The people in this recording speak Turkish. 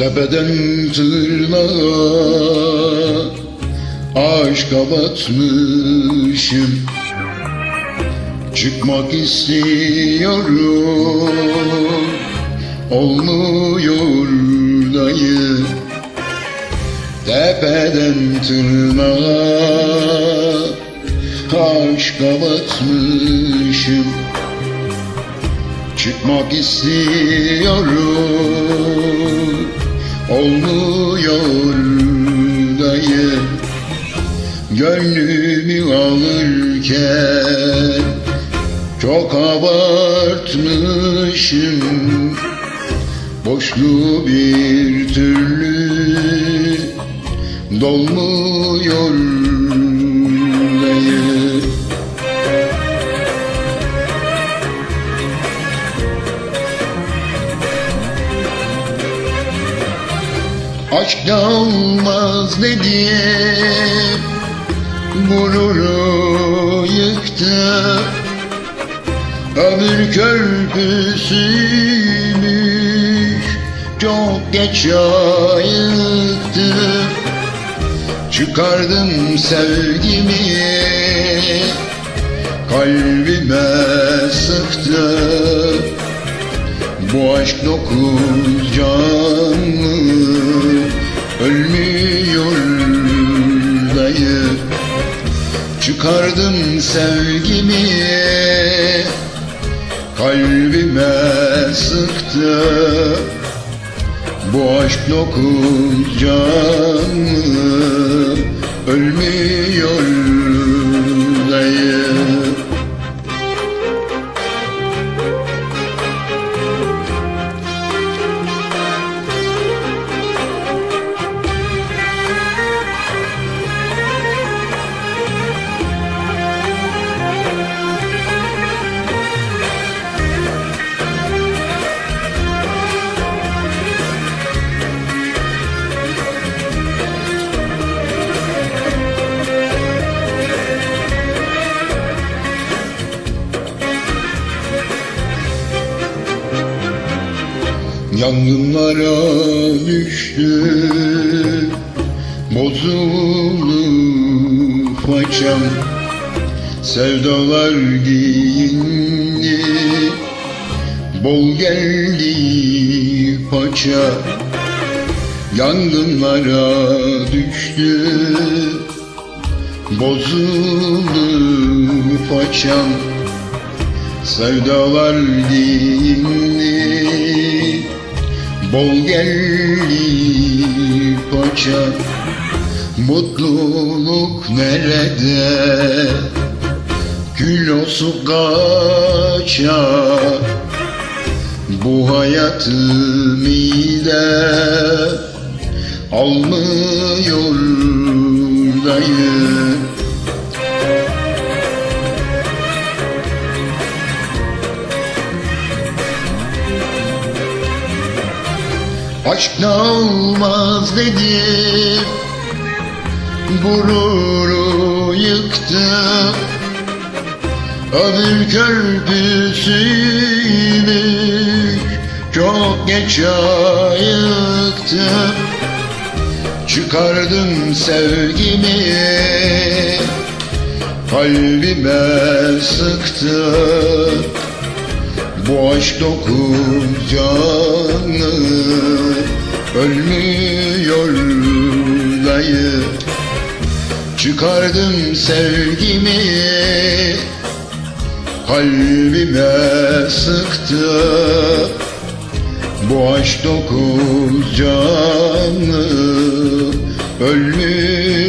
Tepeden tırnağa Aşka batmışım Çıkmak istiyorum Olmuyor dayı. Tepeden tırnağa Aşka batmışım Çıkmak istiyorum Olmuyor dayı Gönlümü alırken. Çok abartmışım Boşluğu bir türlü Dolmuyor Aşkta olmaz dedi Gururu yıktı. Ömür körpüsüymüş Çok geç ayıktı Çıkardım sevgimi Kalbime sıktı. Bu aşk dokuz canlı Çıkardım sevgimi Kalbime sıktı. Bu aşk dokuz canlı Ölmüyor dayı Yangınlara düştü Bozuldu façam Sevdalar giyindi Bol geldi paça. Yangınlara düştü Bozuldu façam Sevdalar giyindi Bol geldi paça Mutluluk nerede? Kilosu kaça Bu hayatı mide Almıyor dayı Aşkla olmaz dedim Gururu yıktı. Ömür körpüsüymüş Çok geç ayıktı. Çıkardım sevgimi Kalbime sıktı bu aşk dokuz canlı Ölmüyor dayı Çıkardım sevgimi Kalbime sıktı. Bu aşk dokuz canlı Ölmüyor